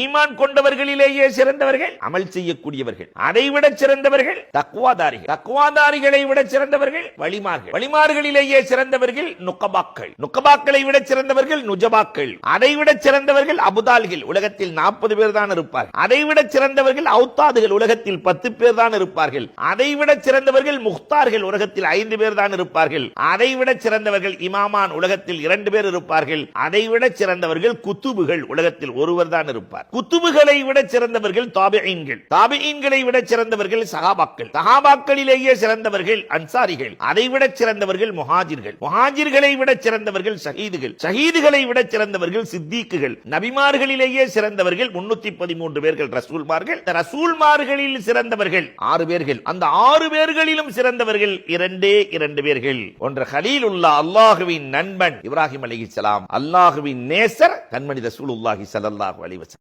ஈமான் கொண்டவர்களிலேயே சிறந்தவர்கள் அமல் செய்யக்கூடியவர்கள் அதைவிட சிறந்தவர்கள் தக்குவாதாரிகள் தக்குவாதாரிகளை விட சிறந்தவர்கள் வழிமார்கள். வழிமார்களிலேயே சிறந்தவர்கள் நுக்கபாக்கள் நுக்கபாக்களை விட சிறந்தவர்கள் நுஜபாக்கள். அதைவிட சிறந்தவர்கள் அபுதால்கள். உலகத்தில் நாற்பது பேர் தான் இருப்பார்கள். அதைவிட சிறந்தவர்கள் அவுத்தாதுகள். உலகத்தில் பத்து பேர் தான் இருப்பார்கள். அதைவிட சிறந்தவர்கள் முக்தார்கள். உலகத்தில் ஐந்து பேர் தான் இருப்பார்கள். அதைவிட சிறந்தவர்கள் இமாமான். உலகத்தில் இரண்டு பேர் இருப்பார்கள். அதைவிட சிறந்தவர்கள் குத்துபுகள். உலகத்தில் ஒருவர் தான் இருப்பார். குத்துபுகளை விட சிறந்தவர்கள் தாபியீன்கள். தாபியீன்களை விட சிறந்தவர்கள் சகாபாக்கள் சகாபாக்களிலேயே சிறந்தவர்கள் அன்சாரிகள். அதை விட சிறந்தவர்கள் முஹாஜிர்கள். முஹாஜிர்களை விட சிறந்தவர்கள் ஷஹீதுகள். ஷஹீதுகளை விட சிறந்தவர்கள் சித்திக்குகள். நபிமார்களிலேயே சிறந்தவர்கள் முன்னூத்தி பதிமூன்று பேர்கள் ரசூல்மார்கள். இந்த ரசூல்மார்களில் சிறந்தவர்கள் ஆறு பேர்கள். அந்த ஆறு பேர்களிலும் சிறந்தவர்கள் இரண்டே இரண்டு பேர்கள். ஒன்று ஹலீல் உல்லா அல்லாஹுவின் நண்பன் இப்ராஹிம் அலிஹிஸ்ஸலாம் அல்லாஹுவின் நேசர் கண்மணி ரசூல் உல்லாஹி அலைஹி வஸல்லம்.